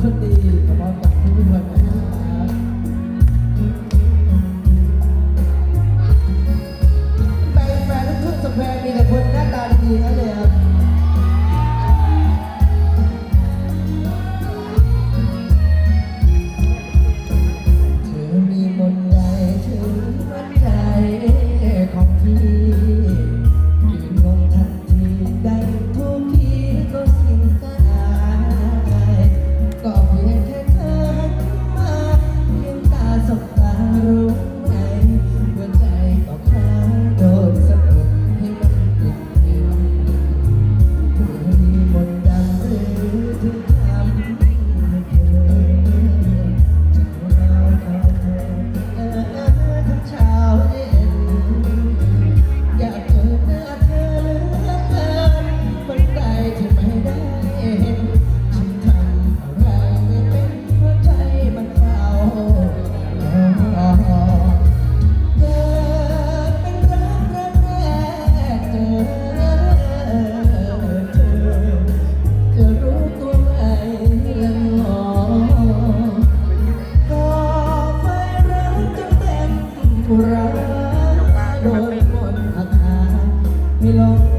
คนดี รักโดนมนต์คาถาไม่ลง